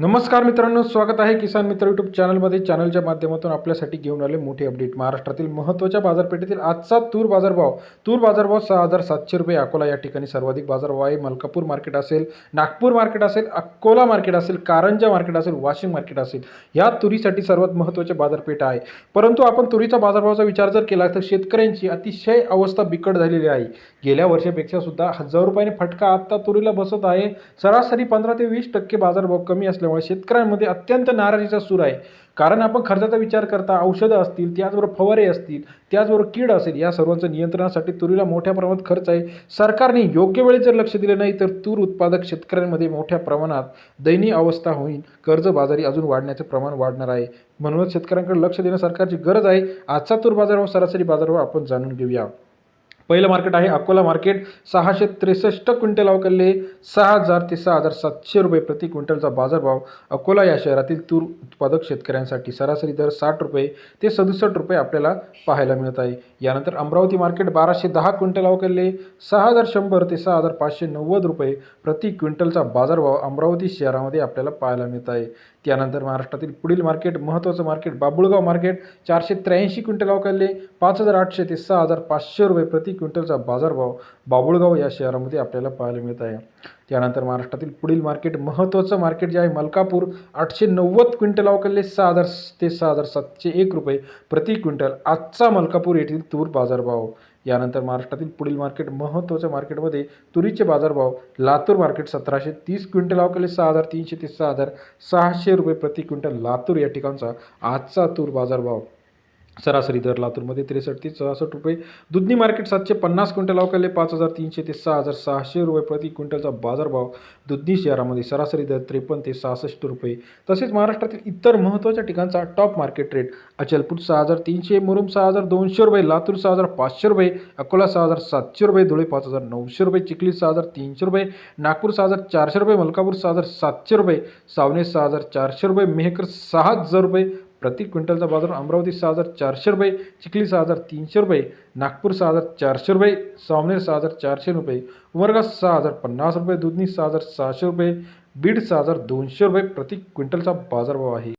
नमस्कार मित्रांनो स्वागत आहे किसान मित्र यूट्यूब चॅनलमध्ये. चॅनलच्या माध्यमातून आपल्यासाठी घेऊन आले मोठे अपडेट. महाराष्ट्रातील महत्त्वाच्या बाजारपेठेतील आजचा तूर बाजारभाव. तूर बाजारभाव सहा हजार सातशे रुपये अकोला या ठिकाणी सर्वाधिक बाजारभाव आहे. मलकापूर मार्केट असेल नागपूर मार्केट असेल अकोला मार्केट असेल कारंजा मार्केट असेल वाशिम मार्केट असेल या तुरीसाठी सर्वात महत्त्वाचे बाजारपेठ आहे. परंतु आपण तुरीचा बाजारभावाचा विचार जर केला तर शेतकऱ्यांची अतिशय अवस्था बिकट झालेली आहे. गेल्या वर्षापेक्षा सुद्धा हजार रुपयाने फटका आत्ता तुरीला बसत आहे. सरासरी पंधरा ते वीस टक्के बाजारभाव कमी असल्यामुळे शेतकऱ्यांमध्ये अत्यंत नाराजीचा सूर आहे. कारण आपण खर्चाचा विचार करता औषधं असतील त्याचबरोबर फवारे असतील त्याचबरोबर कीड असेल या सर्वांचं नियंत्रणासाठी तुरीला मोठ्या प्रमाणात खर्च आहे. सरकारने योग्य वेळी जर लक्ष दिलं नाही तर तूर उत्पादक शेतकऱ्यांमध्ये मोठ्या प्रमाणात दयनीय अवस्था होईल. कर्जबाजारी अजून वाढण्याचं प्रमाण वाढणार आहे. म्हणूनच शेतकऱ्यांकडे लक्ष देणं सरकारची गरज आहे. आजचा तूर बाजारभाव सरासरी बाजारभाव आपण जाणून घेऊया. पहिलं मार्केट आहे अकोला मार्केट. सहाशे त्रेसष्ट क्विंटल अवकलले सहा हजार ते सहा हजार सातशे रुपये प्रति क्विंटलचा बाजारभाव. अकोला या शहरातील तूर उत्पादक शेतकऱ्यांसाठी सरासरी दर साठ रुपये ते सदुसष्ट रुपये आपल्याला पाहायला मिळत आहे. यानंतर अमरावती मार्केट बाराशे दहा क्विंटल अवकलले सहा हजार शंभर ते सहा हजार पाचशे नव्वद रुपये प्रति क्विंटलचा बाजारभाव अमरावती शहरामध्ये आपल्याला पाहायला मिळत आहे. त्यानंतर महाराष्ट्रातील पुढील मार्केट महत्त्वाचं मार्केट बाबुळगाव मार्केट. चारशे त्र्याऐंशी क्विंटल अवकालले पाच हजार आठशे ते सहा हजार पाचशे रुपये प्रति क्विंटलचा बाजारभाव बाबुळगाव या शहरामध्ये आपल्याला पाहायला मिळत आहे. त्यानंतर महाराष्ट्रातील पुढील मार्केट महत्त्वाचं मार्केट जे आहे मलकापूर आठशे नव्वद क्विंटल अवकालले सहा हजार ते सहा हजार सातशे एक रुपये प्रति क्विंटल. आजचा मलकापूर येथील तूर बाजारभाव. यानंतर महाराष्ट्रातील पुढील मार्केट महत्त्वाच्या मार्केटमध्ये तुरीचे बाजारभाव. लातूर मार्केट सतराशे तीस क्विंटल अवकाले सहा हजार तीनशे ते सहा हजार सहाशे रुपये प्रति क्विंटल. लातूर या ठिकाणचा आजचा तूर बाजारभाव. सरासरी दर लातूरमध्ये त्रेसष्ट ते सहासष्ट रुपये दुधनी मार्केट सातशे पन्नास क्विंटल अवकाले पाच हजार तीनशे ते सहा हजार सहाशे रुपये प्रति क्विंटलचा बाजारभाव दुधनी शहरामध्ये सरासरी दर त्रेपन्न ते सहासष्ट रुपये तसेच महाराष्ट्रातील इतर महत्त्वाच्या ठिकाणचा टॉप मार्केट रेट अचलपूर सहा हजार तीनशे मुरुम सहा हजार दोनशे रुपये लातूर सहा हजार पाचशे रुपये अकोला सहा हजार सातशे रुपये धुळे पाच हजार नऊशे रुपये चिखली सहा हजार तीनशे रुपये नागपूर सहा हजार चारशे रुपये मलकापूर सहा हजार सातशे रुपये सावने सहा हजार चारशे रुपये मेहकर सहा हजार रुपये प्रति क्विंटलचा बाजार अमरावती सहा हजार चारशे रुपये चिखली सहा हजार तीनशे रुपये नागपूर सहा हजार चारशे रुपये सावनेर सहा हजार चारशे रुपये उमरगा सहा हजार पन्नास रुपये दुधनी सहा हजार सहाशे रुपये बीड सहा हजार दोनशे रुपये प्रति क्विंटलचा बाजारभाव आहे.